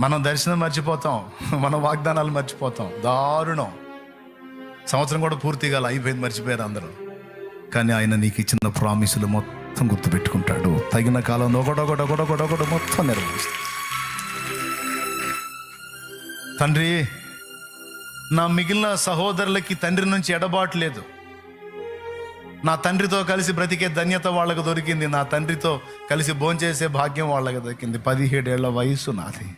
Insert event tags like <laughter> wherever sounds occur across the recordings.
మనం దర్శనం మర్చిపోతాం. <laughs> మన వాగ్దానాలు మర్చిపోతాం. దారుణం. సంవత్సరం కూడా పూర్తిగా అయిపోయింది మర్చిపోయారు అందరూ. కానీ ఆయన నీకు ఇచ్చిన ప్రామిసులు మొత్తం గుర్తుపెట్టుకుంటాడు. తగిన కాలంలో ఒకటొకటొకటొకటొకటి మొత్తం నెరవేరుస్తాడు తండ్రి నా మిగిలిన సహోదరులకి తండ్రి నుంచి ఎడబాటు లేదు. నా తండ్రితో కలిసి బ్రతికే ధన్యత వాళ్ళకు దొరికింది. నా తండ్రితో కలిసి భోంచేసే భాగ్యం వాళ్ళకి దొరికింది. పదిహేడేళ్ళ వయసు నాది.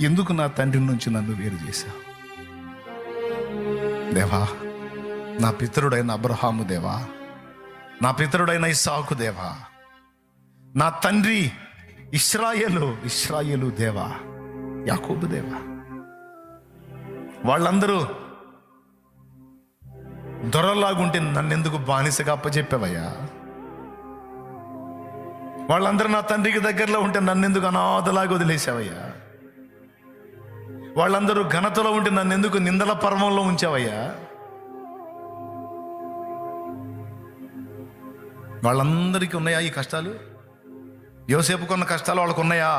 ఎందుకు నా తండ్రి నుంచి నన్ను వేరు చేశావు? దేవా నా పితరుడైన అబ్రహాము దేవా నా పితరుడైన ఇసాకు దేవా నా తండ్రి ఇస్రాయేలు ఇస్రాయేలు దేవా యాకోబు దేవా. వాళ్ళందరూ దొరలాగుంటే నన్నెందుకు బానిసగా అప్పచెప్పావయ్యా? వాళ్ళందరూ నా తండ్రికి దగ్గరలో ఉంటే నన్నెందుకు అనాథలాగా వదిలేసావయ్యా వాళ్ళందరూ ఘనతలో ఉంటే నన్నెందుకు నిందల పర్వంలో ఉంచావయ్యా? వాళ్ళందరికీ ఉన్నాయా ఈ కష్టాలు? యోసేపుకున్న కష్టాలు వాళ్ళకు ఉన్నాయా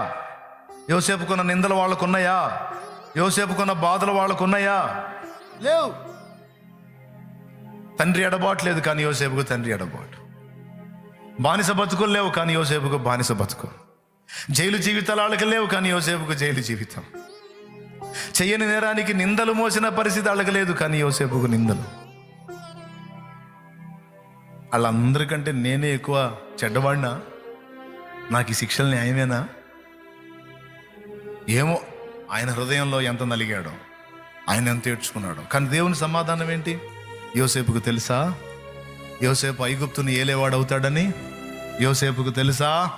యోసేపుకున్న నిందలు వాళ్ళకు ఉన్నాయా యోసేపుకున్న బాధలు వాళ్ళకు ఉన్నాయా లేవు. తండ్రి ఎడబాటు లేదు కానీ యోసేపుకు తండ్రి ఎడబాటు. బానిస బతుకులు లేవు కానీ యోసేపుకు బానిస బతుకు. జైలు జీవితాలు వాళ్ళకి లేవు కానీ యోసేపుకు జైలు జీవితం. చెయ్యని నేరానికి నిందలు మోసిన పరిస్థితి అడగలేదు కానీ యోసేపుకు నిందలు. వాళ్ళందరికంటే నేనే ఎక్కువ చెడ్డవాడినా? నాకు ఈ శిక్షలు న్యాయమేనా? ఏమో ఆయన హృదయంలో ఎంత నలిగాడో ఆయన ఎంత ఏడ్చుకున్నాడో. కానీ దేవుని సమాధానం ఏంటి? యోసేపుకు తెలుసా? యోసేపు ఐగుప్తుని ఏలేవాడవుతాడని యోసేపుకు తెలుసా?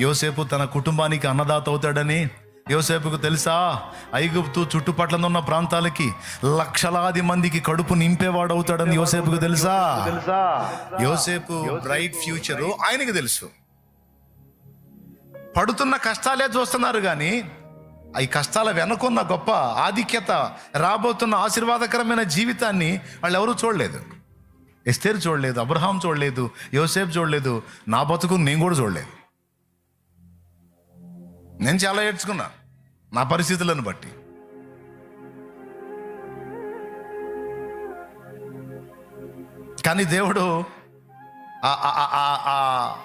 యోసేపు తన కుటుంబానికి అన్నదాత అవుతాడని? యోసేపుకు తెలుసా? ఐగుప్తు చుట్టుపట్ల ఉన్న ప్రాంతాలకి లక్షలాది మందికి కడుపు నింపేవాడు అవుతాడని యోసేపుకు తెలుసా? యోసేపు బ్రైట్ ఫ్యూచరు ఆయనకి తెలుసు. పడుతున్న కష్టాలే చూస్తున్నారు కానీ ఈ కష్టాల వెనకున్న గొప్ప ఆధిక్యత రాబోతున్న ఆశీర్వాదకరమైన జీవితాన్ని వాళ్ళు ఎవరూ చూడలేదు. ఎస్తేరు చూడలేదు అబ్రహాం చూడలేదు యోసేపు చూడలేదు నా బతుకు నేను కూడా చూడలేదు. నేను చాలా ఏడ్చుకున్నా. నా పరిస్థితులను బట్టి. కానీ దేవుడు ఆ-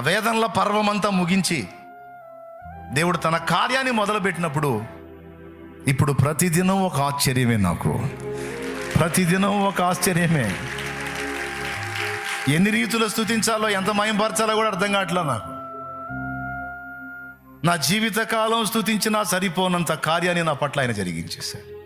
వేదనల పర్వం అంతా వేదనల పర్వమంతా ముగించి దేవుడు తన కార్యాన్ని మొదలుపెట్టినప్పుడు ఇప్పుడు ప్రతిదినం ఒక ఆశ్చర్యమే నాకు. ప్రతిదినం ఒక ఆశ్చర్యమే. ఎన్ని రీతులు స్థుతించాలో ఎంత మయంపరచాలో కూడా అర్థం కావట్లే నాకు. నా జీవితకాలం స్థుతించినా సరిపోనంత కార్యాన్ని నా పట్ల ఆయన జరిగించేశాడు.